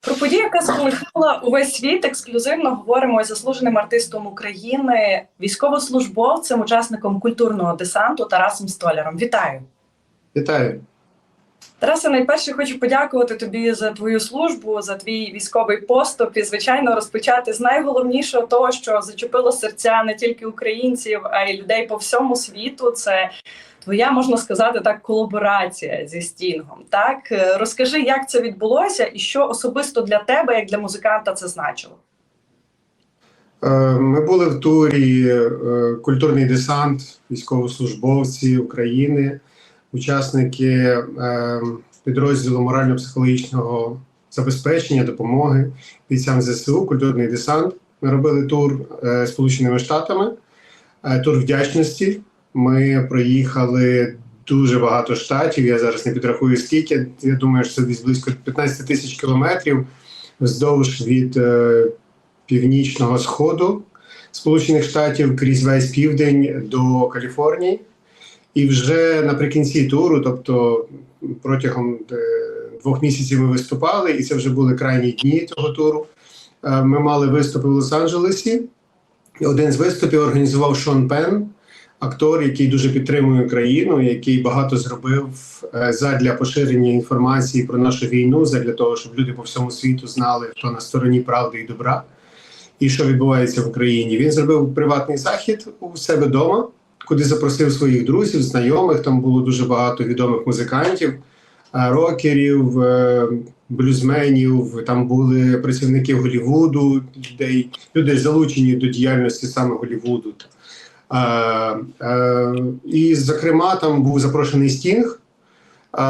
Про подію, яка сколихнула увесь світ, ексклюзивно говоримо із заслуженим артистом України, військовослужбовцем, учасником культурного десанту Тарасом Столяром. Вітаю! Вітаю. Тарасе, найперше хочу подякувати тобі за твою службу, за твій військовий поступ і, звичайно, розпочати з найголовнішого того, що зачепило серця не тільки українців, а й людей по всьому світу. Це твоя можна сказати так, колаборація зі Стінгом. Так Е, розкажи, як це відбулося, і що особисто для тебе, як для музиканта, це значило. Е, Ми були в турі е, культурний десант, військовослужбовці України, учасники підрозділу морально-психологічного забезпечення, допомоги бійцям ЗСУ, культурний десант. Ми робили тур Сполученими Штатами, тур вдячності. Ми проїхали дуже багато штатів. Я зараз не підрахую скільки. Я думаю, що це десь близько 15 тисяч кілометрів вздовж від е, північного сходу Сполучених Штатів крізь весь південь до Каліфорнії. І вже наприкінці туру, тобто протягом е, двох місяців ми виступали, і це вже були крайні дні цього туру. Е, Ми мали виступи в Лос-Анджелесі. Один з виступів організував Шон Пен, актор, який дуже підтримує Україну, який багато зробив е, задля поширення інформації про нашу війну, задля того, щоб люди по всьому світу знали, хто на стороні правди і добра, і що відбувається в Україні. Він зробив приватний захід у себе вдома, куди запросив своїх друзів, знайомих. Там було дуже багато відомих музикантів, е, рокерів, е, блюзменів. Там були працівники Голівуду, людей, люди залучені до діяльності саме Голівуду. Е, е, і, зокрема, там був запрошений Стінг. Е,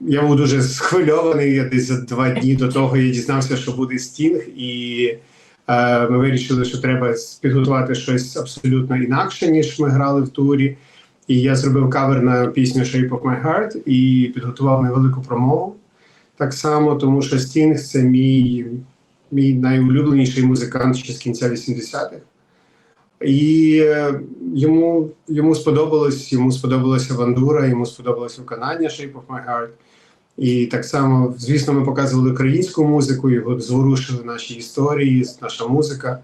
я був дуже схвильований. Я десь за два дні до того я дізнався, що буде Стінг, і ми вирішили, що треба підготувати щось абсолютно інакше, ніж ми грали в турі. І я зробив кавер на пісню Shape of My Heart і підготував невелику промову. Так само, тому що Стінг це мій, мій найулюбленіший музикант ще з кінця 80-х. І е, йому, йому сподобалось, йому сподобалася Вандура, йому сподобалося виконання Shape of My Heart. І так само, звісно, ми показували українську музику, його зворушили наші історії, наша музика.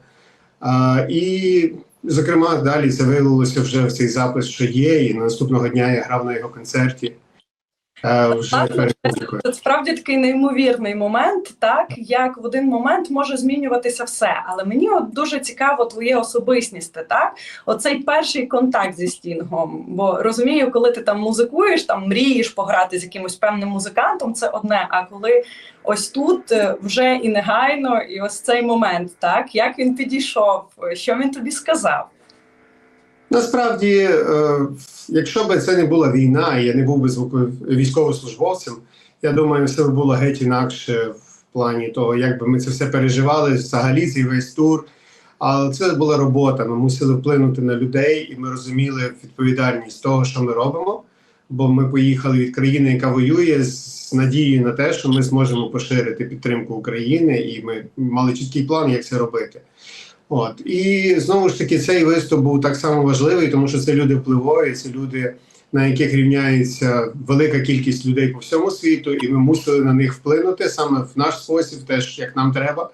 А, і, зокрема, далі це виявилося вже в цей запис, що є. І наступного дня я грав на його концерті. Е, Вже Так. Це справді такий неймовірний момент, так як в один момент може змінюватися все. Але мені от дуже цікаво твоє особистісне, так? Оцей перший контакт зі стінгом. Бо розумію, коли ти там музикуєш, там мрієш пограти з якимось певним музикантом, це одне. А коли ось тут е, вже і негайно, і ось цей момент, так як він підійшов, що він тобі сказав? Насправді, е, якщо б це не була війна, я не був би військовослужбовцем, я думаю, все б було геть інакше в плані того, як би ми це все переживали, взагалі цей весь тур. Але це була робота. Ми мусили вплинути на людей, і ми розуміли відповідальність того, що ми робимо. Бо ми поїхали від країни, яка воює, з надією на те, що ми зможемо поширити підтримку України, і ми мали чіткий план, як це робити. От і знову ж таки цей виступ був так само важливий, тому що це люди впливові, це люди, на яких рівняється велика кількість людей по всьому світу, і ми мусили на них вплинути саме в наш спосіб, теж як нам треба,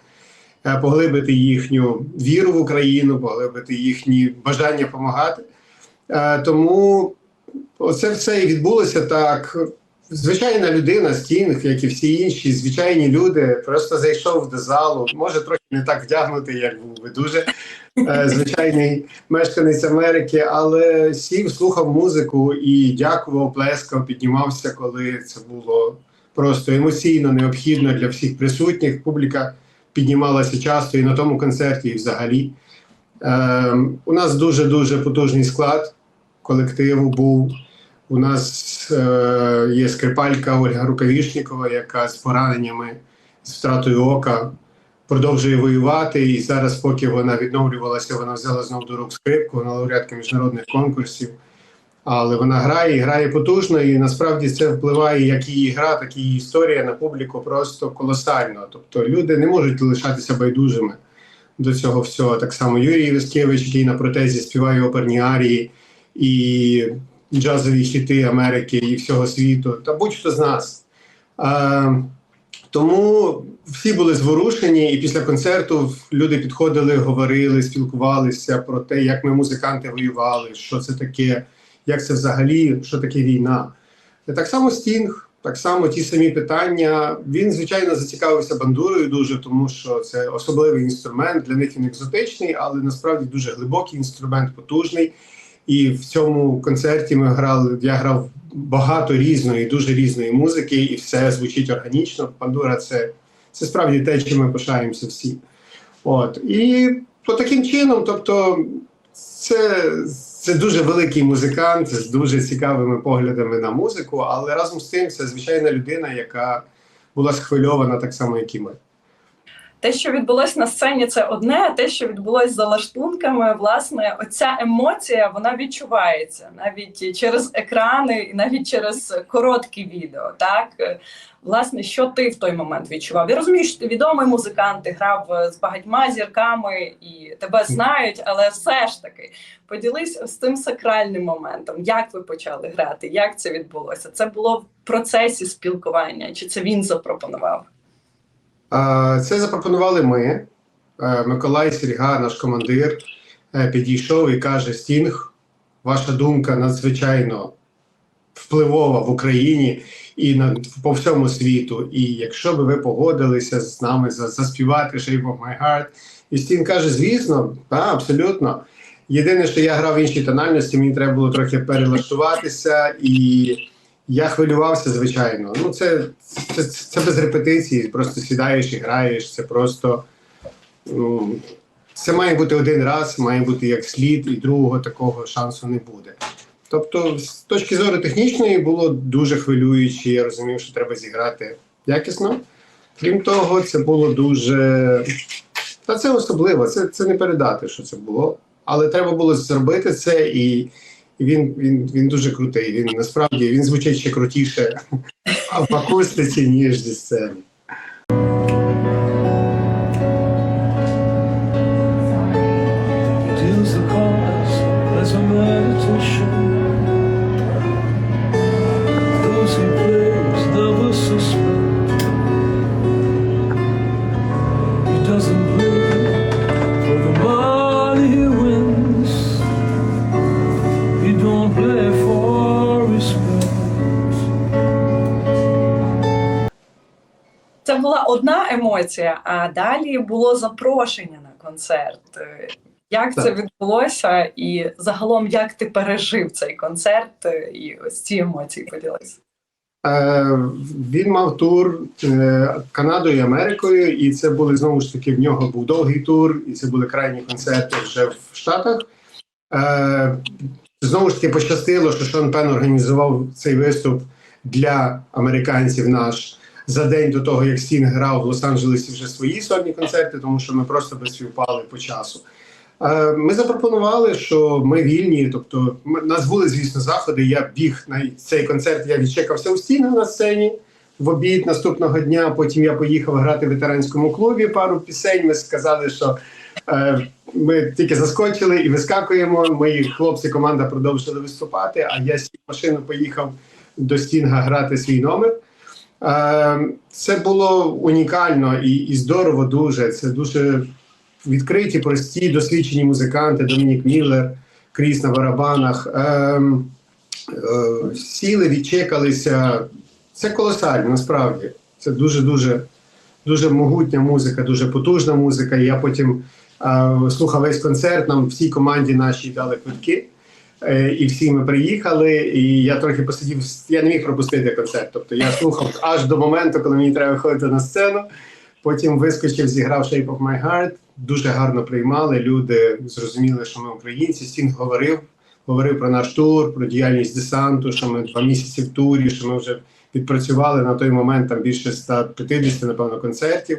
е, поглибити їхню віру в Україну, поглибити їхні бажання допомагати. Е, Тому оце все і відбулося так. Звичайна людина, стінг, як і всі інші, звичайні люди, просто зайшов до залу. Може, трохи не так вдягнутий, як був би дуже е, звичайний мешканець Америки, але сів, слухав музику і дякував, плескав, піднімався, коли це було просто емоційно необхідно для всіх присутніх. Публіка піднімалася часто і на тому концерті, і взагалі. Е, у нас дуже дуже потужний склад колективу був. У нас е, є скрипалька Ольга Рукавішнікова, яка з пораненнями, з втратою ока продовжує воювати. І зараз, поки вона відновлювалася, вона взяла знову до рук скрипку, вона лауреатка міжнародних конкурсів. Але вона грає і грає потужно, і насправді це впливає як її гра, так і її історія на публіку просто колосально. Тобто люди не можуть лишатися байдужими до цього всього. Так само Юрій Вискевич, який на протезі співає оперні арії і джазові хіти Америки і всього світу, та будь-хто з нас. Е, Тому всі були зворушені, і після концерту люди підходили, говорили, спілкувалися про те, як ми музиканти воювали, що це таке, як це взагалі, що таке війна. І так само Стінг, так само ті самі питання. Він, звичайно, зацікавився бандурою дуже, тому що це особливий інструмент. Для них він екзотичний, але насправді дуже глибокий інструмент, потужний. І в цьому концерті ми грали. Я грав багато різної, дуже різної музики, і все звучить органічно. Бандура це, це справді те, чим ми пишаємося всі. От і то таким чином, тобто, це, це дуже великий музикант з дуже цікавими поглядами на музику, але разом з тим це звичайна людина, яка була схвильована так само, як і ми. Те, що відбулось на сцені, це одне. а Те, що відбулось за лаштунками, власне, оця емоція вона відчувається навіть через екрани, і навіть через короткі відео. Так власне, що ти в той момент відчував? Я розумію, що ти відомий музикант, ти грав з багатьма зірками і тебе знають, але все ж таки поділись з тим сакральним моментом. Як ви почали грати? Як це відбулося? Це було в процесі спілкування, чи це він запропонував? Це запропонували ми. Е, Миколай Сірга, наш командир, е, підійшов і каже: Стінг, ваша думка надзвичайно впливова в Україні і на по всьому світу. І якщо би ви погодилися з нами за, заспівати Shape of My Heart, і Стінг каже: звісно, та, абсолютно. Єдине, що я грав в іншій тональності, мені треба було трохи перелаштуватися, і я хвилювався, звичайно. Ну, це, це, це без репетиції, просто сідаєш і граєш. Це просто ну, це має бути один раз, має бути як слід, і другого такого шансу не буде. Тобто, з точки зору технічної було дуже хвилююче. Я розумів, що треба зіграти якісно. Крім того, це було дуже. Та це особливо, це, це не передати, що це було. Але треба було зробити це, і, він, він, він дуже крутий. Він насправді він звучить ще крутіше в акустиці, ніж зі сцени. Емоція, а далі було запрошення на концерт. Е, Як це відбулося, і загалом як ти пережив цей концерт е, і ось ці емоції поділися? Е, він мав тур е, Канадою і Америкою, і це були знову ж таки в нього був довгий тур, і це були крайні концерти вже в Штатах. Е, знову ж таки пощастило, що Шон Пен організував цей виступ для американців наш за день до того, як Стін грав в Лос-Анджелесі вже свої сольні концерти, тому що ми просто би співпали по часу. Е, Ми запропонували, що ми вільні, тобто нас були, звісно, заходи. Я біг на цей концерт, я відчекався у стінах на сцені в обід наступного дня. Потім я поїхав грати в ветеранському клубі пару пісень. Ми сказали, що е, ми тільки заскочили і вискакуємо. Мої хлопці, команда продовжили виступати. А я сів машину поїхав до Стінга грати свій номер. Е, Це було унікально і, і здорово дуже. Це дуже відкриті, прості, досвідчені музиканти, Домінік Міллер, Кріс на барабанах. Ем, е, сіли, відчекалися. Це колосально, насправді. Це дуже дуже дуже могутня музика, дуже потужна музика. Я потім е, слухав весь концерт. Нам всій команді нашій дали квитки. Е, І всі ми приїхали, і я трохи посидів. Я не міг пропустити концерт. Тобто я слухав аж до моменту, коли мені треба виходити на сцену. Потім вискочив, зіграв Shape of My Heart. Дуже гарно приймали. Люди зрозуміли, що ми українці. Стінг говорив, говорив про наш тур, про діяльність десанту, що ми два місяці в турі, що ми вже відпрацювали на той момент там більше 150, напевно, концертів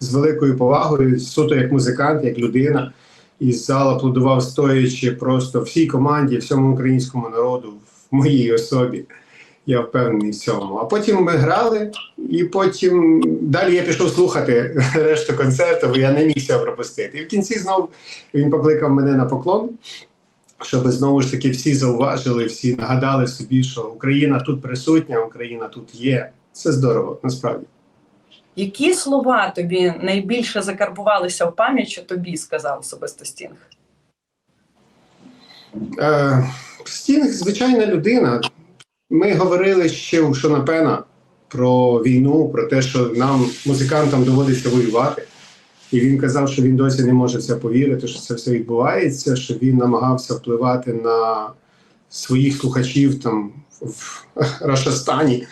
з великою повагою, суто як музикант, як людина. І зал аплодував стоячи просто всій команді, всьому українському народу, в моїй особі. Я впевнений в цьому. А потім ми грали, і потім далі я пішов слухати решту концерту, бо я не міг цього пропустити. І в кінці знов він покликав мене на поклон, щоб знову ж таки всі зауважили, всі нагадали собі, що Україна тут присутня, Україна тут є. Це здорово, насправді. Які слова тобі найбільше закарбувалися в пам'ять, що тобі сказав особисто Стінг? Е, Стінг звичайна людина. Ми говорили ще у Шонапена про війну, про те, що нам, музикантам, доводиться воювати. І він казав, що він досі не може це повірити, що це все відбувається, що він намагався впливати на своїх слухачів там в Рашастані,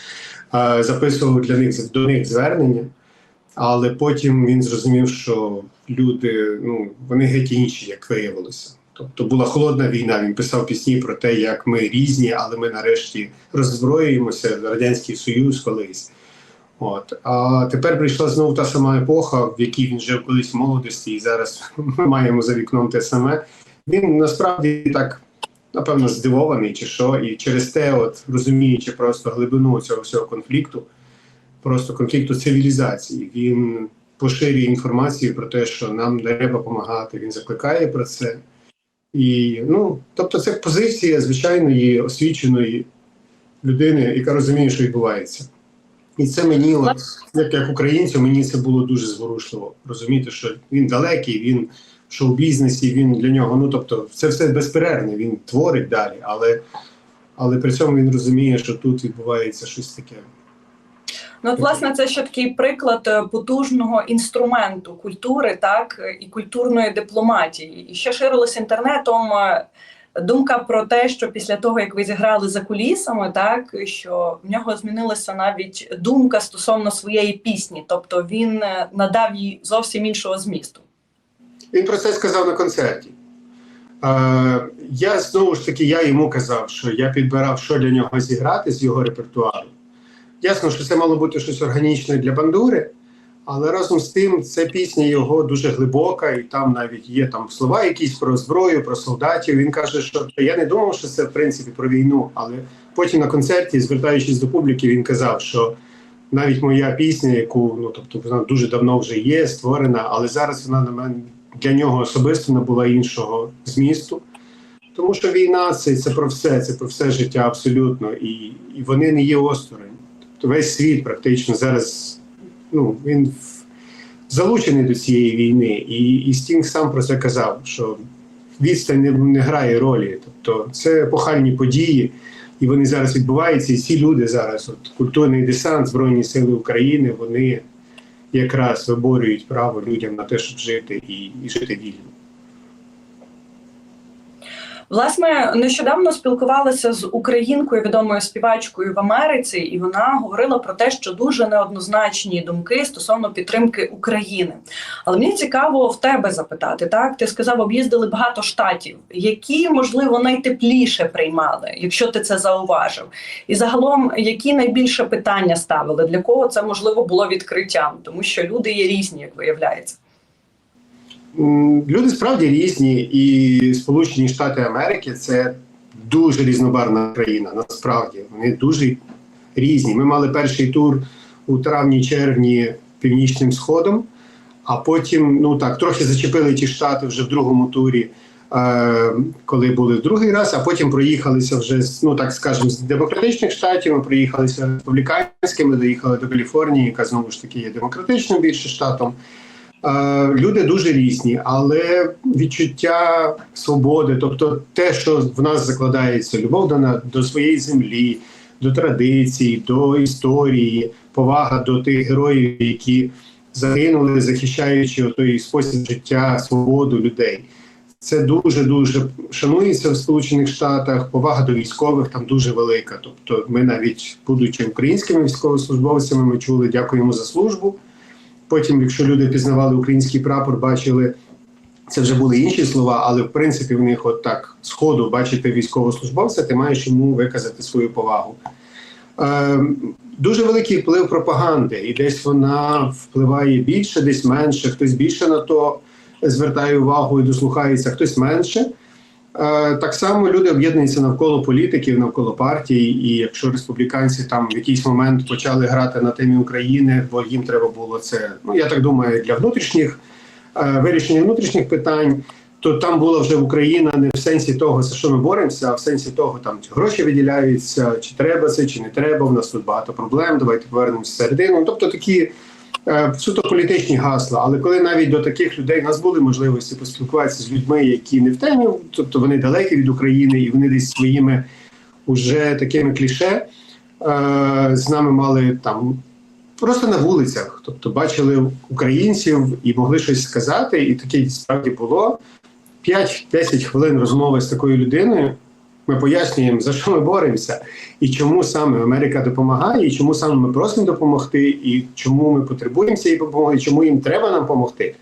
е, записував для них до них звернення. Але потім він зрозумів, що люди ну, вони геть інші, як виявилося. Тобто була холодна війна. Він писав пісні про те, як ми різні, але ми нарешті роззброюємося. Радянський Союз колись. От а тепер прийшла знову та сама епоха, в якій він жив колись в молодості, і зараз ми маємо за вікном те саме. Він насправді так напевно здивований, чи що, і через те, от розуміючи просто глибину цього всього конфлікту, просто конфлікту цивілізації, він поширює інформацію про те, що нам треба допомагати. Він закликає про це. І ну, тобто, це позиція звичайної освіченої людини, яка розуміє, що відбувається. І це мені, як, як українцю, мені це було дуже зворушливо. Розуміти, що він далекий, він шоу-бізнесі, він для нього, ну тобто, це все безперервне, він творить далі, але, але при цьому він розуміє, що тут відбувається щось таке. Ну, от, власне, це ще такий приклад е, потужного інструменту культури, так і культурної дипломатії. І ще ширилось інтернетом е, думка про те, що після того, як ви зіграли за кулісами, так що в нього змінилася навіть думка стосовно своєї пісні, тобто він е, надав їй зовсім іншого змісту. Він про це сказав на концерті. Е, я знову ж таки я йому казав, що я підбирав, що для нього зіграти з його репертуару. Ясно, що це мало бути щось органічне для бандури, але разом з тим ця пісня його дуже глибока, і там навіть є там слова якісь про зброю, про солдатів. Він каже, що я не думав, що це в принципі про війну, але потім на концерті, звертаючись до публіки, він казав, що навіть моя пісня, яку ну тобто вона дуже давно вже є, створена, але зараз вона на мене для нього особисто набула іншого змісту. Тому що війна це, це про все, це про все життя абсолютно, і, і вони не є осторонь. Тобто весь світ практично зараз ну, він в- залучений до цієї війни. І, і Стінг сам про це казав, що відстань не, не грає ролі. Тобто це епохальні події, і вони зараз відбуваються. І ці люди зараз, от культурний десант, Збройні Сили України, вони якраз виборюють право людям на те, щоб жити і, і жити вільно. Власне, нещодавно спілкувалася з українкою, відомою співачкою в Америці, і вона говорила про те, що дуже неоднозначні думки стосовно підтримки України. Але мені цікаво в тебе запитати. Так, ти сказав, об'їздили багато штатів, які можливо найтепліше приймали, якщо ти це зауважив. І загалом, які найбільше питання ставили, для кого це можливо було відкриттям, тому що люди є різні, як виявляється. Люди справді різні, і Сполучені Штати Америки це дуже різнобарна країна. Насправді вони дуже різні. Ми мали перший тур у травні-червні північним сходом, а потім, ну так, трохи зачепили ті штати вже в другому турі, е, коли були в другий раз, а потім проїхалися вже з, ну так скажемо, з демократичних штатів. Ми проїхалися республіканськими, доїхали до Каліфорнії, яка знову ж таки є демократичним більше штатом. Люди дуже різні, але відчуття свободи, тобто те, що в нас закладається, любов до, до своєї землі, до традицій, до історії, повага до тих героїв, які загинули, захищаючи той спосіб життя, свободу людей. Це дуже дуже шанується в Сполучених Штатах. Повага до військових там дуже велика. Тобто, ми навіть, будучи українськими військовослужбовцями, ми чули дякуємо за службу. Потім, якщо люди пізнавали український прапор, бачили це вже були інші слова, але в принципі в них от так з бачити військовослужбовця, ти маєш йому виказати свою повагу. Е, дуже великий вплив пропаганди, і десь вона впливає більше, десь менше. Хтось більше на то звертає увагу і дослухається, хтось менше. Е, так само люди об'єднуються навколо політиків, навколо партій. І якщо республіканці там в якийсь момент почали грати на темі України, бо їм треба було це, ну я так думаю, для внутрішніх е, вирішення внутрішніх питань, то там була вже Україна не в сенсі того, за що ми боремося, а в сенсі того, там чи гроші виділяються, чи треба це, чи не треба. У нас тут багато проблем. Давайте повернемося середину. Тобто такі суто політичні гасла. Але коли навіть до таких людей у нас були можливості поспілкуватися з людьми, які не в темі, тобто вони далекі від України і вони десь своїми уже такими кліше е, з нами мали там просто на вулицях, тобто бачили українців і могли щось сказати, і таке справді було. 5-10 хвилин розмови з такою людиною. Ми пояснюємо, за що ми боремося, і чому саме Америка допомагає, і чому саме ми просимо допомогти, і чому ми потребуємо цієї допомоги, і чому їм треба нам допомогти.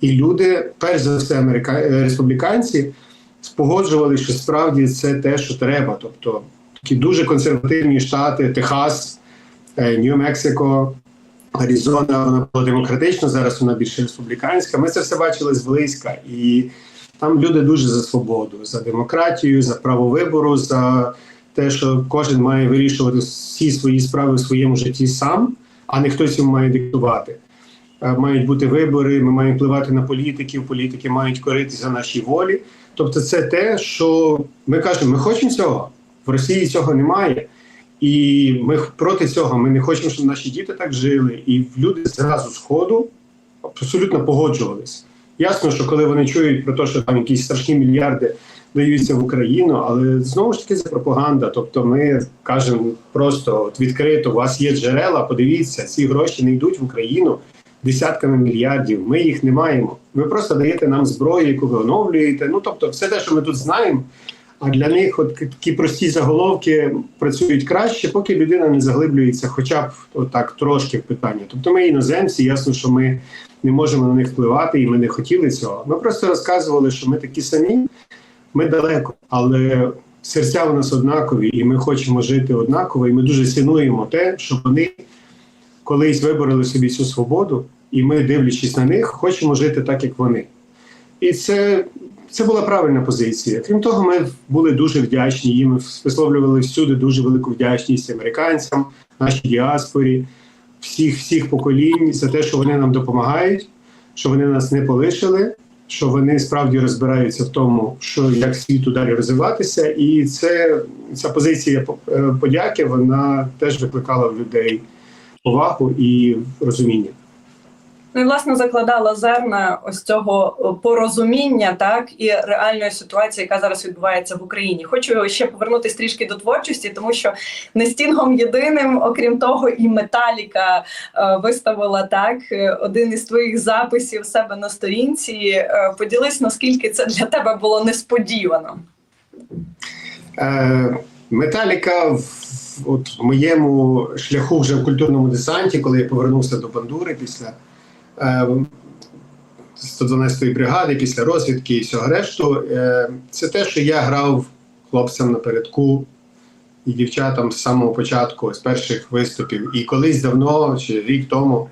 І люди, перш за все, америка... е, республіканці, спогоджували, що справді це те, що треба. Тобто такі дуже консервативні штати, Техас, е, Нью-Мексико, Аризона, вона була демократична, зараз вона більше республіканська. Ми це все бачили зблизька. І там люди дуже за свободу, за демократію, за право вибору, за те, що кожен має вирішувати всі свої справи в своєму житті сам, а не хтось йому має диктувати. Е, Мають бути вибори, ми маємо впливати на політиків, політики мають коритися нашій волі. Тобто, це те, що ми кажемо, ми хочемо цього. В Росії цього немає. І ми проти цього. Ми не хочемо, щоб наші діти так жили. І люди зразу з ходу абсолютно погоджувались. Ясно, що коли вони чують про те, що там якісь страшні мільярди даються в Україну, але знову ж таки це пропаганда. Тобто, ми кажемо просто от відкрито: у вас є джерела, подивіться, ці гроші не йдуть в Україну десятками мільярдів. Ми їх не маємо. Ви просто даєте нам зброю, яку ви оновлюєте. Ну тобто, все те, що ми тут знаємо. А для них от такі прості заголовки працюють краще, поки людина не заглиблюється, хоча б отак трошки в питання. Тобто, ми іноземці, ясно, що ми не можемо на них впливати, і ми не хотіли цього. Ми просто розказували, що ми такі самі, ми далеко, але серця у нас однакові, і ми хочемо жити однаково. І ми дуже цінуємо те, що вони колись вибороли собі цю свободу, і ми, дивлячись на них, хочемо жити так, як вони. І це, це була правильна позиція. Крім того, ми були дуже вдячні їм. Висловлювали всюди дуже велику вдячність американцям, нашій діаспорі, всіх всіх поколінь за те, що вони нам допомагають, що вони нас не полишили, що вони справді розбираються в тому, що як світу далі розвиватися. І це ця позиція е, подяки вона теж викликала в людей повагу і розуміння. Ну і власне закладала зерна ось цього порозуміння, так і реальної ситуації, яка зараз відбувається в Україні. Хочу ще повернутися трішки до творчості, тому що не стінгом єдиним, окрім того, і Металіка е, виставила так е, один із твоїх записів себе на сторінці. Е, поділись, наскільки це для тебе було несподівано. Е, Металіка в, моєму шляху вже в культурному десанті, коли я повернувся до Бандури після е, 112-ї бригади, після розвідки і всього решту, е, це те, що я грав хлопцям напередку і дівчатам з самого початку, з перших виступів. І колись давно, чи рік тому,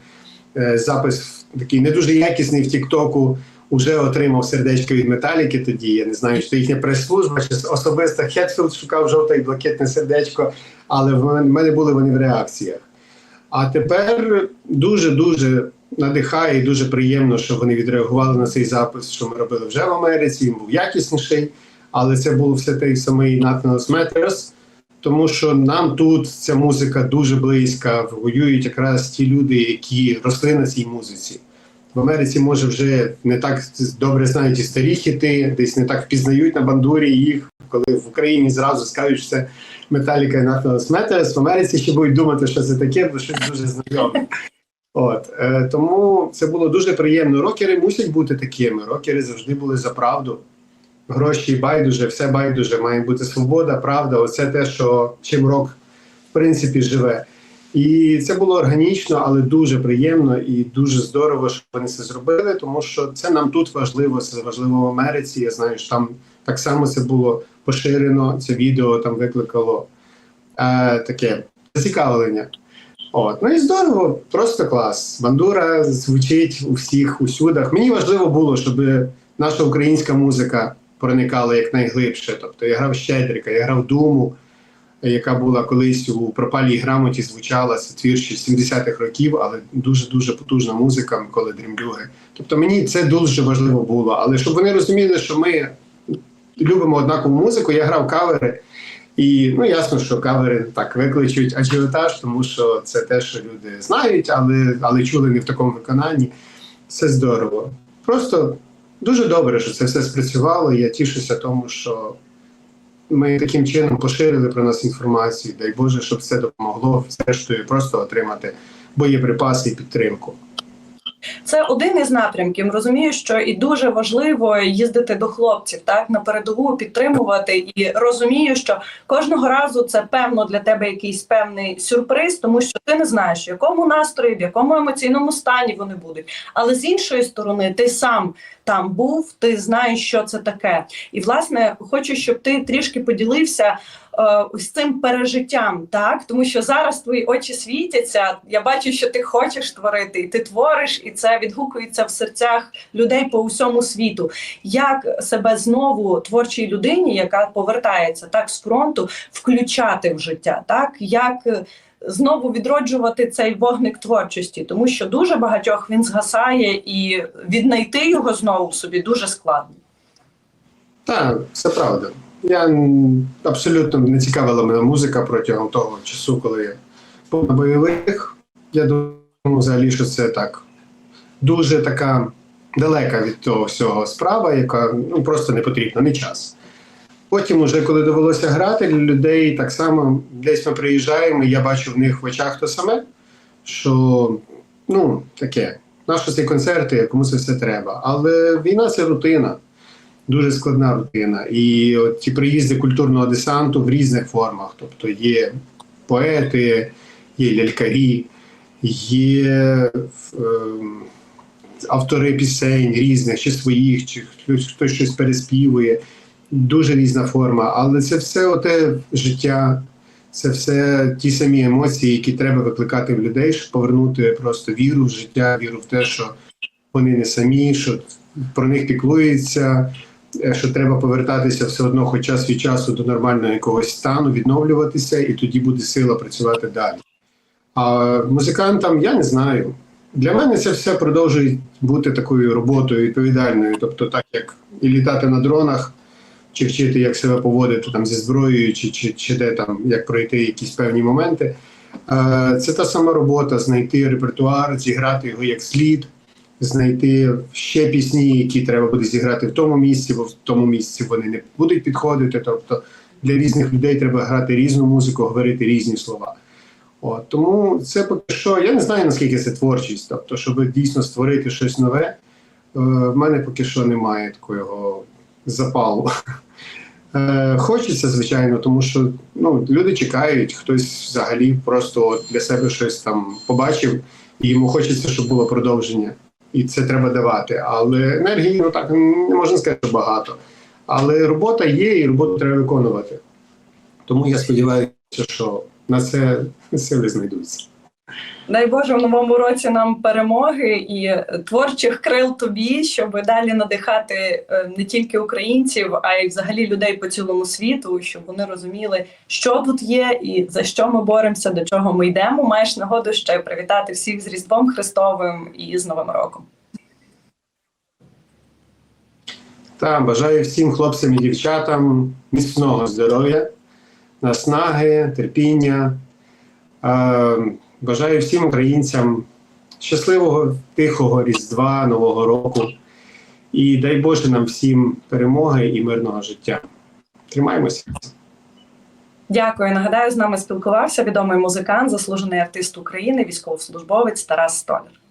е, запис такий не дуже якісний в Тіктоку. Уже отримав сердечко від Металіки тоді. Я не знаю, чи їхня прес-служба, чи особисто Хетфілд шукав жовте і блакитне сердечко, але в мене були вони в реакціях. А тепер дуже-дуже надихає і дуже приємно, що вони відреагували на цей запис, що ми робили вже в Америці. Він був якісніший, але це був все той самий Else Matters, тому що нам тут ця музика дуже близька, воюють якраз ті люди, які росли на цій музиці. В Америці може вже не так добре знають і старі хіти, десь не так впізнають на бандурі їх, коли в Україні зразу скажуть, що це Металіка і Else Matters. В Америці ще будуть думати, що це таке, бо щось дуже знайоме. От е, тому це було дуже приємно. Рокери мусять бути такими. Рокери завжди були за правду. Гроші байдуже, все байдуже, має бути свобода, правда. Оце те, що чим рок в принципі живе. І це було органічно, але дуже приємно і дуже здорово, що вони це зробили, тому що це нам тут важливо, це важливо в Америці. Я знаю, що там так само це було поширено. Це відео там викликало е, таке зацікавлення. От, ну і здорово, просто клас. Бандура звучить у всіх усюдах. Мені важливо було, щоб наша українська музика проникала якнайглибше. Тобто я грав Щедрика, я грав Думу, яка була колись у пропалій грамоті, звучала це твір ще 70-х років, але дуже дуже потужна музика Миколи Дрімбюги. Тобто мені це дуже важливо було. Але щоб вони розуміли, що ми любимо однакову музику, я грав кавери. І ну ясно, що кавери так викличуть ажіотаж, тому що це те, що люди знають, але, але чули не в такому виконанні. Це здорово. Просто дуже добре, що це все спрацювало. Я тішуся тому, що ми таким чином поширили про нас інформацію. Дай Боже, щоб це допомогло зрештою просто отримати боєприпаси і підтримку. Це один із напрямків. Розумію, що і дуже важливо їздити до хлопців, так на передову підтримувати. І розумію, що кожного разу це певно для тебе якийсь певний сюрприз, тому що ти не знаєш, в якому настрої, в якому емоційному стані вони будуть. Але з іншої сторони, ти сам там був, ти знаєш, що це таке. І власне хочу, щоб ти трішки поділився ось цим пережиттям, так тому що зараз твої очі світяться. Я бачу, що ти хочеш творити, і ти твориш, і це відгукується в серцях людей по усьому світу. Як себе знову творчій людині, яка повертається так з фронту, включати в життя, так як е, знову відроджувати цей вогник творчості, тому що дуже багатьох він згасає, і віднайти його знову собі дуже складно. Так, це правда. Я абсолютно не цікавила мене музика протягом того часу, коли я був на бойових. Я думаю, взагалі, що це так дуже така далека від того всього справа, яка ну просто не потрібна, не час. Потім, уже коли довелося грати людей, так само десь ми приїжджаємо, і я бачу в них в очах то саме, що ну таке, наші ці концерти, кому це все треба. Але війна це рутина дуже складна рутина. І от ті приїзди культурного десанту в різних формах. Тобто є поети, є лялькарі, є ем, автори пісень різних, чи своїх, чи хтось, хтось щось переспівує. Дуже різна форма. Але це все оте життя, це все ті самі емоції, які треба викликати в людей, щоб повернути просто віру в життя, віру в те, що вони не самі, що про них піклуються, е, що треба повертатися все одно, хоч час від часу до нормального якогось стану, відновлюватися, і тоді буде сила працювати далі. А музикантам я не знаю. Для мене це все продовжує бути такою роботою відповідальною. Тобто, так як і літати на дронах, чи вчити, як себе поводити там зі зброєю, чи, чи, чи де там як пройти якісь певні моменти. Е, Це та сама робота: знайти репертуар, зіграти його як слід, знайти ще пісні, які треба буде зіграти в тому місці, бо в тому місці вони не будуть підходити. Тобто для різних людей треба грати різну музику, говорити різні слова. От, тому це поки що, я не знаю наскільки це творчість. Тобто, щоб дійсно створити щось нове, е, в мене поки що немає такого запалу. Е, Хочеться, звичайно, тому що ну, люди чекають, хтось взагалі просто для себе щось там побачив, і йому хочеться, щоб було продовження. І це треба давати. Але енергії, ну так не можна сказати, що багато. Але робота є, і роботу треба виконувати. Тому я сподіваюся, що на це сили знайдуться. Дай Боже, в новому році нам перемоги і творчих крил тобі, щоб далі надихати е, не тільки українців, а й взагалі людей по цілому світу, щоб вони розуміли, що тут є і за що ми боремося, до чого ми йдемо. Маєш нагоду ще привітати всіх з Різдвом Христовим і з Новим роком. Та бажаю всім хлопцям і дівчатам міцного здоров'я, наснаги, терпіння. Е, Бажаю всім українцям щасливого, тихого Різдва, Нового року. І дай Боже нам всім перемоги і мирного життя. Тримаємося. Дякую. Нагадаю, з нами спілкувався відомий музикант, заслужений артист України, військовослужбовець Тарас Столяр.